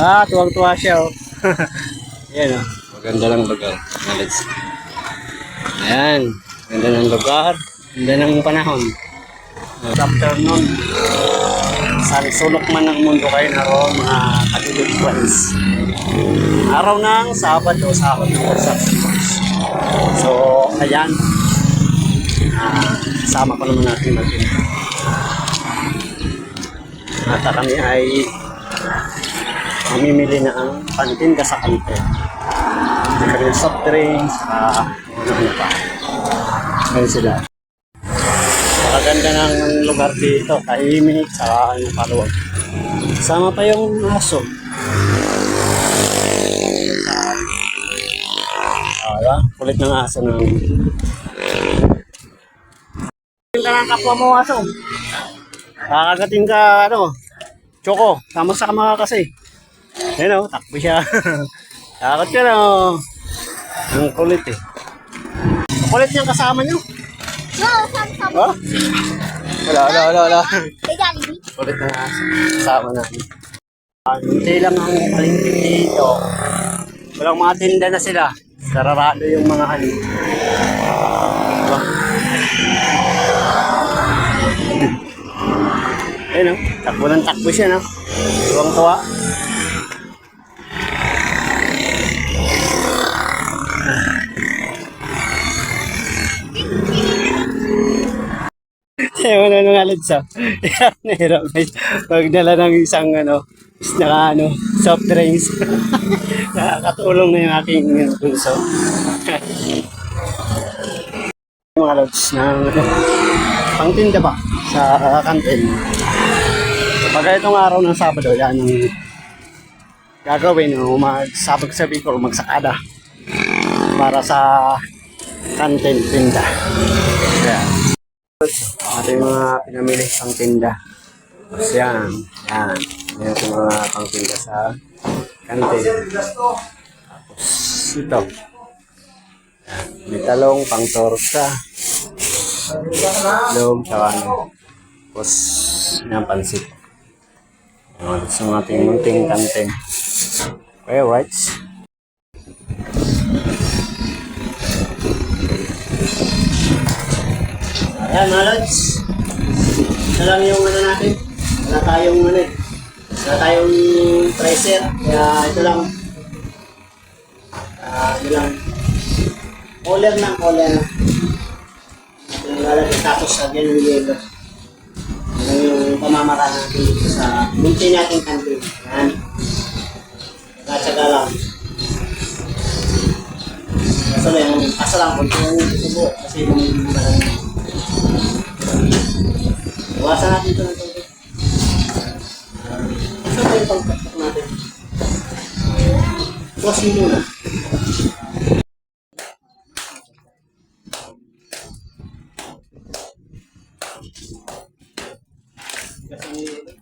Ah, tuwang-tuwa siya, oh. Yan, oh. Maganda ng lugar. Let's Ayan. Ganda ng lugar. Ganda ng panahon. Good afternoon. Sa sulok man ng mundo kayo naroon, mga katilig friends. Araw ng Sabado, Sabado sa So, ayan. Ah, sama pa naman natin natin. At kami ay mamimili na ang pantinda sa kante. May kami ng soft drinks, ah, ano ano pa. Ayun sila. Maganda ng lugar dito, tahimik, sa ano paluwag. Sama pa yung aso. Ah, diba? Kulit ng aso ng... Yung ka ng kapwa mo aso. Kakagating ka, ano, Choco, tama sa mga kasi. Ayun o, takbo siya. Takot ka na o. Ang kulit eh. Ang kulit niyang kasama niyo. No, sama sama. Oh? Wala, wala, wala, wala. Kay Jollibee. Kulit ng aso. Kasama natin. Ah, Hindi lang ang palingkin dito. Walang mga tinda na sila. Sararado yung mga halin. Diba? Ayun o, takbo ng takbo siya no. Tuwang Ewan na nung alad sa. Nahirap guys. Magdala ng isang ano, is na ano, soft drinks. Nakakatulong na yung aking bunso. mga lods ng pangtinda ba sa uh, kantin. Pag itong araw ng Sabado, yan ang gagawin o magsabag sa Bicol, magsakada para sa kantin tinda. Yeah. Ating mga pinamili pang tinda. Tapos yan. Yan. Yan yung mga pang tinda sa kantin. Tapos ito. Yan. May talong, pang torta. Tsaka ano. Tapos yan, pansit. Yan, ito yung ating munting kantin. Okay, rights. Ayan, mga lods. Ito lang yung ano natin. Wala tayong ano eh. Wala tayong tracer. Kaya ito lang. Ah, ito lang. Caller lang, caller. Ito yung lalagay tapos sa ganyan yung. Ano yung pamamaraan natin dito sa munti natin kantin. Ayan. Katsaga lang. Kaso lang, kaso lang, kung yung tubo, kasi yung malamig. Mo muna. Kasi